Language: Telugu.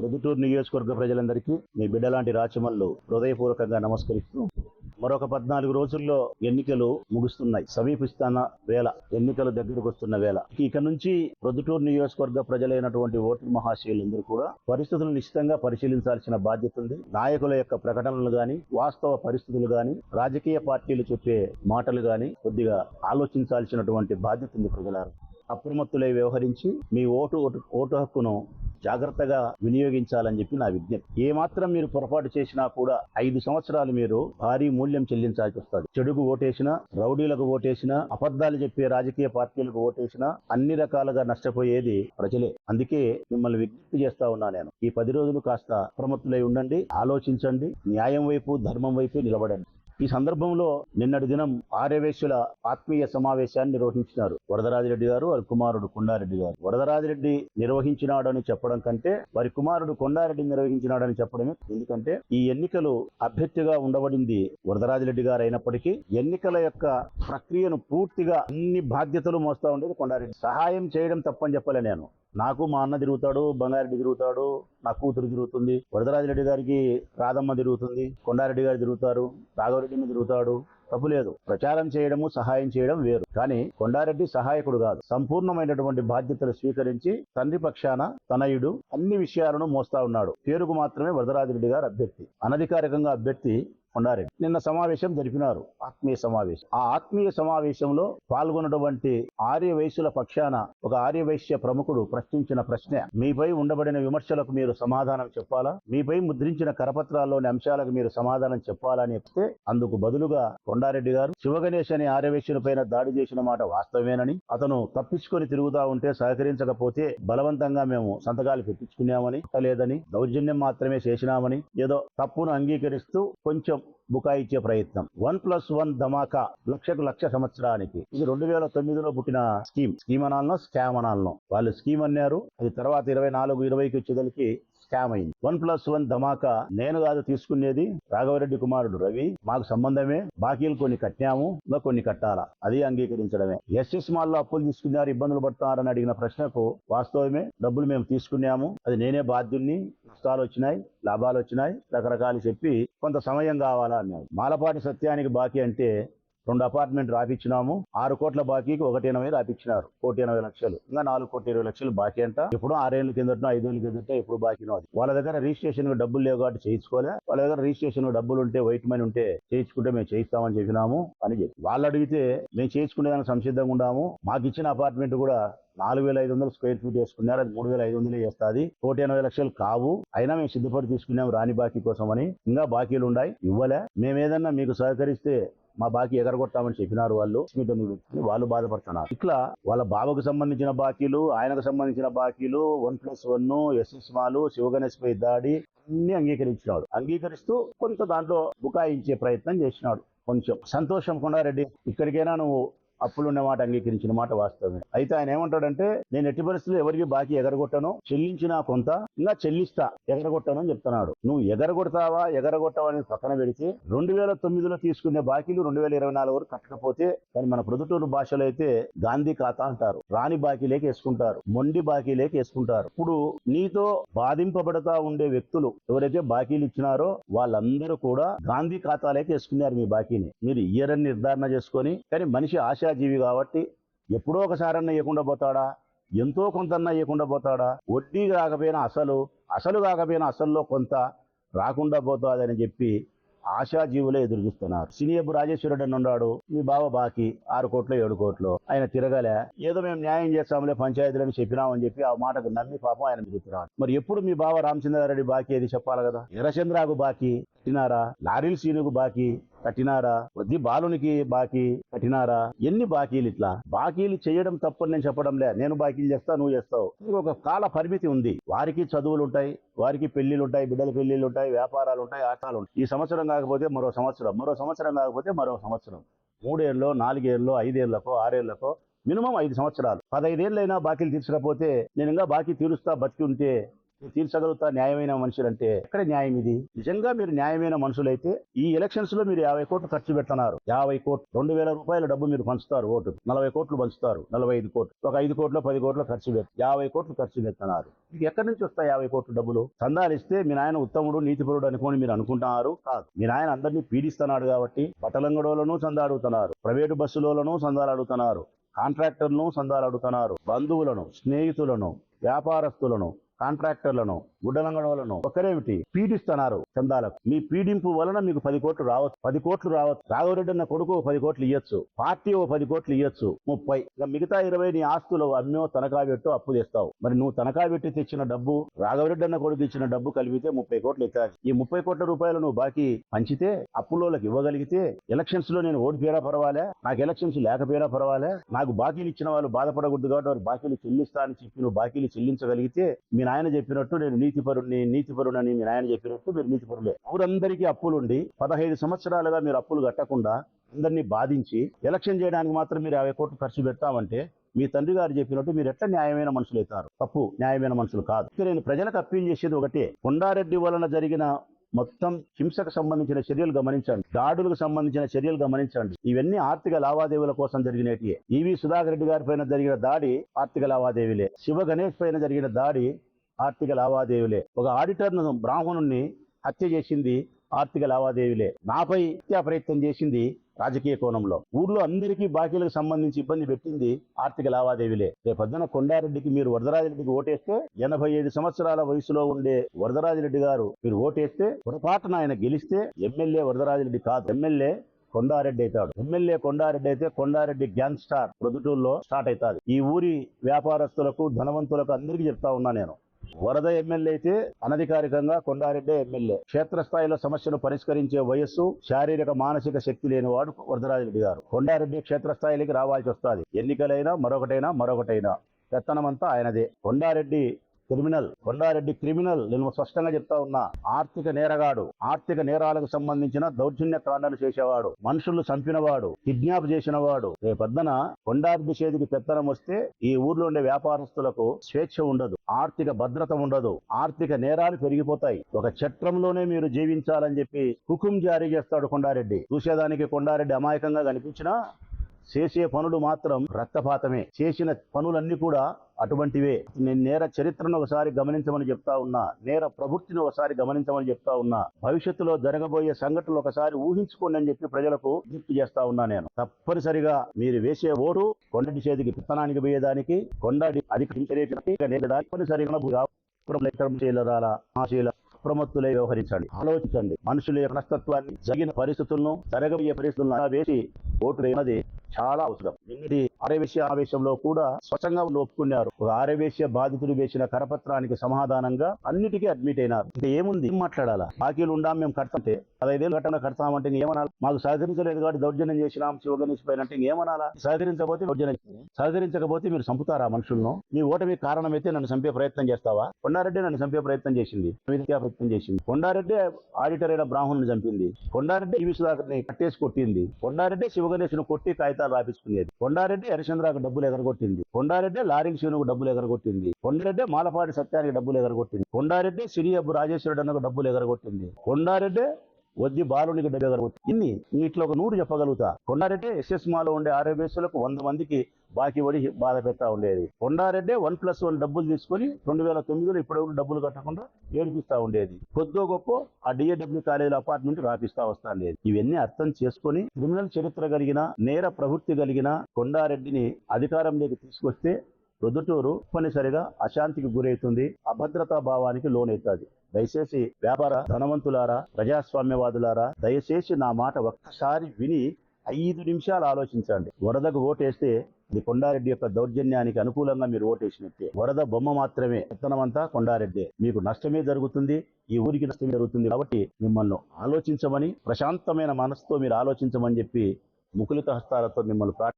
ప్రొద్దుటూరు నియోజకవర్గ ప్రజలందరికీ మీ బిడ్డలాంటి రాచమల్లు హృదయపూర్వకంగా నమస్కరిస్తూ మరొక పద్నాలుగు రోజుల్లో ఎన్నికలు ముగుస్తున్నాయి. సమీపిస్తున్న వేళ ఎన్నికలు దగ్గరకు వస్తున్న వేళ. ఇక నుంచి ప్రొద్దుటూరు నియోజకవర్గ ప్రజలైనటువంటి ఓటర్ మహాశయులందరూ కూడా పరిస్థితులను నిశ్చితంగా పరిశీలించాల్సిన బాధ్యత ఉంది. నాయకుల యొక్క ప్రకటనలు గాని వాస్తవ పరిస్థితులు గాని రాజకీయ పార్టీలు చెప్పే మాటలు గాని కొద్దిగా ఆలోచించాల్సినటువంటి బాధ్యత ఉంది ప్రజలారు. అప్రమత్తులై వ్యవహరించి మీ ఓటు ఓటు- ఓటు హక్కును జాగ్రత్తగా వినియోగించాలని చెప్పి నా విజ్ఞప్తి. ఏ మాత్రం మీరు పొరపాటు చేసినా కూడా ఐదు సంవత్సరాలు మీరు భారీ మూల్యం చెల్లించాల్సి వస్తుంది. చెడుకు ఓటేసినా రౌడీలకు ఓటేసినా అబద్దాలు చెప్పే రాజకీయ పార్టీలకు ఓటేసినా అన్ని రకాలుగా నష్టపోయేది ప్రజలే. అందుకే మిమ్మల్ని విజ్ఞప్తి చేస్తా ఉన్నా నేను. ఈ పది రోజులు కాస్త అప్రమత్తులై ఉండండి ఆలోచించండి న్యాయం వైపు ధర్మం వైపే నిలబడండి. ఈ సందర్భంలో నిన్నటి దినం ఆర్యవేశ్యుల ఆత్మీయ సమావేశాన్ని నిర్వహించినారు వరదరాజిరెడ్డి గారు వారి కుమారుడు కొండారెడ్డి గారు. వరదరాజిరెడ్డి నిర్వహించినాడని చెప్పడం కంటే వారి కుమారుడు కొండారెడ్డి నిర్వహించినాడని చెప్పడమే. ఎందుకంటే ఈ ఎన్నికలు అభ్యర్థిగా ఉండబడింది వరదరాజిరెడ్డి గారు అయినప్పటికీ ఎన్నికల యొక్క ప్రక్రియను పూర్తిగా అన్ని బాధ్యతలు మోస్తా ఉండేది కొండారెడ్డి. సహాయం చేయడం తప్పని చెప్పలే నేను. నాకు మా అన్న తిరుగుతాడు బంగారెడ్డి తిరుగుతాడు నా కూతురు తిరుగుతుంది వరదరాజిరెడ్డి గారికి రాధమ్మ తిరుగుతుంది కొండారెడ్డి గారు తిరుగుతారు కొండారెడ్డిని తిరుగుతాడు తప్పు లేదు. ప్రచారం చేయడము సహాయం చేయడం వేరు. కానీ కొండారెడ్డి సహాయకుడు కాదు. సంపూర్ణమైనటువంటి బాధ్యతలు స్వీకరించి తండ్రి పక్షాన తనయుడు అన్ని విషయాలను మోస్తా ఉన్నాడు. పేరుకు మాత్రమే వరదరాజిరెడ్డి గారు అభ్యర్థి. అనధికారికంగా అభ్యర్థి కొండారెడ్డి నిన్న సమావేశం జరిపినారు. ఆత్మీయ సమావేశం. ఆ ఆత్మీయ సమావేశంలో పాల్గొనటువంటి ఆర్య వయసుల పక్షాన ఒక ఆర్య వైశ్య ప్రముఖుడు ప్రశ్నించిన ప్రశ్న మీపై ఉండబడిన విమర్శలకు మీరు సమాధానం చెప్పాలా? మీపై ముద్రించిన కరపత్రాల్లోని అంశాలకు మీరు సమాధానం చెప్పాలని చెప్తే అందుకు బదులుగా కొండారెడ్డి గారు శివగణేష్ అనే ఆర్యవేశ్యులపైన దాడి చేసిన మాట వాస్తవమేనని అతను తప్పించుకొని తిరుగుతా ఉంటే సహకరించకపోతే బలవంతంగా మేము సంతకాలు పెట్టించుకున్నామని లేదని దౌర్జన్యం మాత్రమే చేసినామని ఏదో తప్పును అంగీకరిస్తూ కొంచెం బుకాయిచ్చే ప్రయత్నం. వన్ ప్లస్ వన్ ధమాకా లక్షకు లక్ష సంవత్సరానికి. ఇది రెండు వేల తొమ్మిదిలో పుట్టిన స్కీమ్. స్కీమ్ అనాలను స్కామ్ అనాలను. వాళ్ళు స్కీమ్ అన్నారు. అది తర్వాత ఇరవై నాలుగు ఇరవైకి వచ్చేదలికి స్కామ్ అయింది. వన్ ప్లస్ వన్ ధమాకా నేను కాదు తీసుకునేది రాఘవరెడ్డి కుమారుడు రవి. మాకు సంబంధమే. బాకీలు కొన్ని కట్టాము. ఇంకా కొన్ని కట్టాలా? అది అంగీకరించడమే. ఎస్ఎస్ మాల్లో అప్పులు తీసుకున్నారు ఇబ్బందులు పడుతున్నారని అడిగిన ప్రశ్నకు వాస్తవమే. డబ్బులు మేము తీసుకున్నాము. అది నేనే బాధ్యుణ్ణి. నష్టాలు వచ్చినాయి లాభాలు వచ్చినాయి రకరకాలు చెప్పి కొంత సమయం కావాలా అన్నాడు మాలపాటి సత్యానికి బాకీ అంటే రెండు అపార్ట్మెంట్ రాపిచ్చినాము. ఆరు కోట్ల బాకీకి ఒకటి ఎనభై రాపిచ్చినారు. కోటి ఎనభై లక్షలు. ఇంకా నాలుగు కోటి ఇరవై లక్షలు బాకీ అంట ఇప్పుడు ఆరేళ్ళు కిందట ఐదేళ్ళు కిందట ఇప్పుడు బాకీనో అది వాళ్ళ దగ్గర రిజిస్ట్రేషన్ డబ్బులు లేవు కాబట్టి చేయించుకోలే. వాళ్ళ దగ్గర రిజిస్ట్రేషన్ డబ్బులు ఉంటే వైట్ మనీ ఉంటే చేయించుకుంటే మేము చేయిస్తామని చెప్పినాము అని చెప్పి. వాళ్ళు అడిగితే మేము చేయించుకునేదానికి సంసిద్ధంగా ఉన్నాము. మాకు ఇచ్చిన అపార్ట్మెంట్ కూడా నాలుగు వేల ఐదు వందలు స్క్వేర్ ఫీట్ వేసుకున్నారు. అది మూడు వేల ఐదు వందలే చేస్తుంది. కోటి ఎనభై లక్షలు కావు. అయినా మేము సిద్ధపడి తీసుకున్నాం రాని బాకీ కోసం అని. ఇంకా బాకీలు ఉన్నాయి. ఇవ్వలే. మేము ఏదన్నా మీకు సహకరిస్తే మా బాకీ ఎగరగొట్టామని చెప్పినారు వాళ్ళు. వాళ్ళు బాధపడుతున్నారు. ఇట్లా వాళ్ళ బావకు సంబంధించిన బాకీలు ఆయనకు సంబంధించిన బాకీలు వన్ ప్లస్ వన్ ఎస్ఎస్ మాలు శివగణేష్ పై దాడి అన్ని అంగీకరించినాడు. అంగీకరిస్తూ కొంత దాంట్లో బుకాయించే ప్రయత్నం చేసినాడు. కొంచెం సంతోషం కొండారెడ్డి ఇక్కడికైనా నువ్వు అప్పులున్న మాట అంగీకరించిన మాట వాస్తవమే. అయితే ఆయన ఏమంటాడంటే నేను ఎట్టి పరిస్థితుల్లో ఎవరికి బాకీ ఎగరగొట్టను? చెల్లించినా కొంత ఇంకా చెల్లిస్తా ఎగరగొట్టను అని చెప్తున్నాడు. నువ్వు ఎగరగొడతావా? ఎగరగొట్టావని అని పక్కన పెడితే రెండు వేల తొమ్మిదిలో తీసుకునే బాకీలు రెండు వేల ఇరవై నాలుగు వరకు కట్టకపోతే కానీ మన ప్రొద్దుటూరు భాషలో అయితే గాంధీ ఖాతా అంటారు. రాని బాకీలేకి వేసుకుంటారు. మొండి బాకీలేకి వేసుకుంటారు. ఇప్పుడు నీతో బాధింపబడతా ఉండే వ్యక్తులు ఎవరైతే బాకీలు ఇచ్చినారో వాళ్ళందరూ కూడా గాంధీ ఖాతాలోకి వేసుకున్నారు మీ బాకీని. మీరు ఇయర్ అని నిర్ధారణ చేసుకొని కానీ మనిషి ఆశ జీవి కాబట్టి ఎప్పుడో ఒకసారన్నా ఇవ్వకుండా పోతాడా? ఎంతో కొంతన్నా ఇవ్వకుండా పోతాడా? వడ్డీ కాకపోయినా అసలు అసలు కాకపోయినా అసల్లో కొంత రాకుండా పోతాదని చెప్పి ఆశాజీవులే ఎదురు చూస్తున్నారు సినియబ్బు రాజేశ్వరుడు అని ఉన్నాడు. మీ బావ బాకీ ఆరు కోట్లు ఏడు కోట్లు. ఆయన తిరగలే. ఏదో మేము న్యాయం చేస్తాంలే పంచాయతీలని చెప్పినామని చెప్పి ఆ మాటకు నమ్మి పాపం ఆయన తిరుగుతున్నాడు. మరి ఎప్పుడు మీ బావ రామచంద్రారెడ్డి బాకీ ఏది చెప్పాలి కదా? ఎర్రచంద్రాకు బాకీ. కట్టినారా? లారీల సీనుకు బాకీ కట్టినారా? వద్ది బాలునికి బాకీ కట్టినారా? ఎన్ని బాకీలు ఇట్లా? బాకీలు చేయడం తప్పని నేను చెప్పడం లే. నేను బాకీలు చేస్తా నువ్వు చేస్తావు. ఇది ఒక కాల పరిమితి ఉంది. వారికి చదువులు ఉంటాయి వారికి పెళ్ళిళ్ళు ఉంటాయి బిడ్డల పెళ్ళిళ్ళు ఉంటాయి వ్యాపారాలు ఉంటాయి ఆటాలు ఉంటాయి. ఈ సంవత్సరం కాకపోతే మరో సంవత్సరం మరో సంవత్సరం కాకపోతే మరో సంవత్సరం. మూడేళ్ళలో నాలుగేళ్ళు ఐదేళ్ళకో ఆరేళ్ళకో మినిమం ఐదు సంవత్సరాలు. పదైదేళ్ళైనా బాకీలు తీర్చకపోతే నేను ఇంకా బాకీ తీరుస్తా బతికి ఉంటే మీరు తీర్చగలుగుతా న్యాయమైన మనుషులంటే ఎక్కడ న్యాయం ఇది? నిజంగా మీరు న్యాయమైన మనుషులైతే ఈ ఎలక్షన్స్లో మీరు యాభై కోట్లు ఖర్చు పెడుతున్నారు యాభై కోట్లు రెండు వేల రూపాయల డబ్బు మీరు పంచుతారు ఓటు. నలభై కోట్లు పంచుతారు నలభై ఐదు కోట్లు. ఒక ఐదు కోట్లు పది కోట్లు ఖర్చు పెట్టు యాభై కోట్లు ఖర్చు పెడుతున్నారు. మీకు ఎక్కడి నుంచి వస్తాయి యాభై కోట్లు డబ్బులు? చందాలు ఇస్తే మీ నాయన ఉత్తముడు నీతిపరుడు అనుకోని మీరు అనుకుంటున్నారు? కాదు. మీ నాయన అందరినీ పీడిస్తున్నాడు కాబట్టి పటలంగడోలను చందా అడుగుతున్నారు ప్రైవేటు బస్సులోలను చందాలు అడుగుతున్నారు కాంట్రాక్టర్లను చందాలు అడుగుతున్నారు బంధువులను స్నేహితులను వ్యాపారస్తులను కాంట్రాక్టర్లను గుడ్డలంగడలను ఒకరేమిటి? పీడిస్తున్నారు చందాలకు. మీ పీడింపు వలన మీకు పది కోట్లు రావచ్చు. పది కోట్లు రావచ్చు. రాఘవరెడ్డి అన్న కొడుకు పది కోట్లు ఇవ్వచ్చు పార్టీ ఓ పది కోట్లు ఇవ్వచ్చు ముప్పై. ఇక మిగతా ఇరవై నీ ఆస్తులు అమ్మో తనఖా పెట్టు అప్పు తెస్తావు. మరి నువ్వు తనఖా పెట్టి తెచ్చిన డబ్బు రాఘవరెడ్డి అన్న కొడుకు ఇచ్చిన డబ్బు కలిపితే ముప్పై కోట్లు ఎత్తాది ఈ ముప్పై కోట్ల రూపాయలు నువ్వు బాకీ పంచితే అప్పులోకి ఇవ్వగలిగితే ఎలక్షన్స్లో నేను ఓడిపోయినా పర్వాలే? నాకు ఎలక్షన్స్ లేకపోయినా పర్వాలే? నాకు బాకీలు ఇచ్చిన వాళ్ళు బాధపడకూడదు కాబట్టి వారు బాకీలు చెల్లిస్తా అని చెప్పి నువ్వు బాకీలు చెల్లించగలిగితే మీ నాయన చెప్పినట్టు నేను నీతిపరుణ్ణి నీతిపరుణని మీ నాయన చెప్పినట్టు మీరు నీతిపరులే. ఊరందరికీ అప్పులుండి పదహైదు సంవత్సరాలుగా మీరు అప్పులు కట్టకుండా అందరినీ బాధించి ఎలక్షన్ చేయడానికి మాత్రం మీరు యాభై కోట్లు ఖర్చు పెడతామంటే మీ తండ్రి గారు చెప్పినట్టు మీరు ఎట్లా న్యాయమైన మనుషులు అవుతారు? తప్పు న్యాయమైన మనుషులు కాదు. నేను ప్రజలకు అప్పీల్ చేసేది ఒకటే. కొండారెడ్డి వలన జరిగిన మొత్తం హింసకు సంబంధించిన చర్యలు గమనించండి. దాడులకు సంబంధించిన చర్యలు గమనించండి. ఇవన్నీ ఆర్థిక లావాదేవీల కోసం జరిగినవి ఈవి సుధాకర్ రెడ్డి గారి పైన జరిగిన దాడి ఆర్థిక లావాదేవీలే. శివ గణేష్ పైన జరిగిన దాడి ఆర్థిక లావాదేవీలే. ఒక ఆడిటర్ను బ్రాహ్మణుణ్ణి హత్య చేసింది ఆర్థిక లావాదేవీలే. నాపై హత్యా ప్రయత్నం చేసింది రాజకీయ కోణంలో. ఊర్లో అందరికీ బాకీలకు సంబంధించి ఇబ్బంది పెట్టింది ఆర్థిక లావాదేవీలే. రేపొద్దున కొండారెడ్డికి మీరు వరదరాజరెడ్డికి ఓటేస్తే ఎనభై ఐదు సంవత్సరాల వయసులో ఉండే వరదరాజరెడ్డి గారు మీరు ఓటేస్తే పొరపాటున ఆయన గెలిస్తే ఎమ్మెల్యే వరదరాజరెడ్డి కాదు. ఎమ్మెల్యే కొండారెడ్డి అవుతాడు. ఎమ్మెల్యే కొండారెడ్డి అయితే కొండారెడ్డి గ్యాంగ్ స్టార్. ప్రొద్దుటూరులో స్టార్ట్ అవుతాది. ఈ ఊరి వ్యాపారస్తులకు ధనవంతులకు అందరికీ చెప్తా ఉన్నా నేను. వరద ఎమ్మెల్యే అయితే అనధికారికంగా కొండారెడ్డి ఎమ్మెల్యే. క్షేత్రస్థాయిలో సమస్యను పరిష్కరించే వయస్సు శారీరక మానసిక శక్తి లేనివాడు వరదరాజరెడ్డి గారు. కొండారెడ్డి క్షేత్రస్థాయికి రావాల్సి వస్తుంది. ఎన్నికలైనా మరొకటైనా మరొకటైనా. పెత్తనమంతా ఆయనదే. కొండారెడ్డి క్రిమినల్ కొండారెడ్డి క్రిమినల్ నేను స్పష్టంగా చెప్తా ఉన్నా. ఆర్థిక నేరగాడు ఆర్థిక నేరాలకు సంబంధించిన దౌర్జన్య కాండాలు చేసేవాడు మనుషులు చంపినవాడు కిడ్నాప్ చేసినవాడు. రేపొద్దున కొండారెడ్డి చేతికి పెత్తనం వస్తే ఈ ఊర్లో ఉండే వ్యాపారస్తులకు స్వేచ్ఛ ఉండదు ఆర్థిక భద్రత ఉండదు ఆర్థిక నేరాలు పెరిగిపోతాయి. ఒక చట్టంలోనే మీరు జీవించాలని చెప్పి హుకుం జారీ చేస్తాడు కొండారెడ్డి. చూసేదానికి కొండారెడ్డి అమాయకంగా కనిపించినా చేసే పనులు మాత్రం రక్తపాతమే. చేసిన పనులన్నీ కూడా అటువంటివే. నేను నేర చరిత్రను ఒకసారి గమనించమని చెప్తా ఉన్నా నేర ప్రవృత్తిని ఒకసారి గమనించమని చెప్తా ఉన్నా భవిష్యత్తులో జరగబోయే సంఘటనలు ఒకసారి ఊహించుకోండి అని చెప్పి ప్రజలకు విజ్ఞప్తి చేస్తా ఉన్నా నేను. తప్పనిసరిగా మీరు వేసే ఓటు కొండటి చేతికి పిత్తనానికి పోయేదానికి కొండటి అధిక తప్పనిసరిగా ఆశీల ప్రమత్తులై వ్యవహరించండి. ఆలోచించండి. మనుషుల యొక్క మనస్తత్వాన్ని జరిగిన పరిస్థితులను జరగబోయే పరిస్థితులను వేసి ఓటు వేయనది చాలా అవసరం. నిన్నటి ఆరవేశ్య ఆవేశంలో కూడా స్వచ్ఛంగా ఒప్పుకున్నారు ఒక ఆరవేశ్య బాధితుడు వేసిన కరపత్రానికి సమాధానంగా అన్నిటికీ అడ్మిట్ అయినారు. ఇంకా ఏముంది? ఏం మాట్లాడాలా? బాకీలు ఉండా మేము కడతంటే పదైదేళ్ళు కట్టంగా కడతామంటే ఏమనాలి మాకు సహకరించలేదు కాబట్టి దౌర్జన్యం చేసినాం శివగణేష్ పైన అంటే ఏమనాలా సహకరించకపోతే దౌర్జన్యం సహకరించకపోతే మీరు చంపుతారా మనుషులను? మీ ఓటమి కారణమైతే నన్ను చంపే ప్రయత్నం చేస్తావా? కొండారెడ్డి నన్ను చంపే ప్రయత్నం చేసింది. ప్రయత్నం చేసింది. కొండారెడ్డి ఆడిటర్ అయిన బ్రాహ్మణుని చంపింది. కొండారెడ్డి ఈవి సుధాకర్ని కట్టేసి కొట్టింది. కొండారెడ్డి శివగణేష్ను కొట్టి కాగితాలు రాపించుకునేది. కొండారెడ్డి హరిచంద్రకు డబ్బులు ఎగరగొట్టింది. కొండారెడ్డి లారీల శివునికి డబ్బులు ఎగరగొట్టింది. కొండారెడ్డి మాలపాటి సత్యానికి డబ్బులు ఎగరగొట్టింది. కొండారెడ్డి సిరి అబ్బు రాజేశ్వరుడు అన్నకు డబ్బులు ఎగరగొట్టింది. కొండారెడ్డి వద్ది బాలునికి డెబ్బై ఇన్ని వీటిలో ఒక నూరు చెప్పగలుగుతా. కొండారెడ్డి ఎస్ఎస్ మాలో ఉండే ఆరోగ్యస్తులకు వంద మందికి బాకీ పడి బాధ పెడతా ఉండేది. కొండారెడ్డి వన్ ప్లస్ వన్ డబ్బులు తీసుకొని రెండు వేల తొమ్మిదిలో ఇప్పటి డబ్బులు కట్టకుండా ఏడిపిస్తా ఉండేది. కొద్దో గొప్ప ఆ డిఏడబ్ల్యూ కాలేజీల అపార్ట్మెంట్ రాపిస్తా వస్తా ఉండేది. ఇవన్నీ అర్థం చేసుకొని క్రిమినల్ చరిత్ర కలిగిన నేర ప్రవృత్తి కలిగిన కొండారెడ్డిని అధికారంలోకి తీసుకొస్తే రుదుటూరు తప్పనిసరిగా అశాంతికి గురవుతుంది అభద్రతా భావానికి లోనవుతుంది. దయచేసి వ్యాపార ధనవంతులారా ప్రజాస్వామ్యవాదులారా దయచేసి నా మాట ఒక్కసారి విని ఐదు నిమిషాలు ఆలోచించండి. వరదకు ఓటేస్తే ఇది కొండారెడ్డి యొక్క దౌర్జన్యానికి అనుకూలంగా మీరు ఓటేసినట్టే. వరద బొమ్మ మాత్రమే విత్తనమంతా కొండారెడ్డి. మీకు నష్టమే జరుగుతుంది ఈ ఊరికి నష్టమే జరుగుతుంది కాబట్టి మిమ్మల్ని ఆలోచించమని ప్రశాంతమైన మనసుతో మీరు ఆలోచించమని చెప్పి ముకులిత హస్తాలతో మిమ్మల్ని ప్రార్థి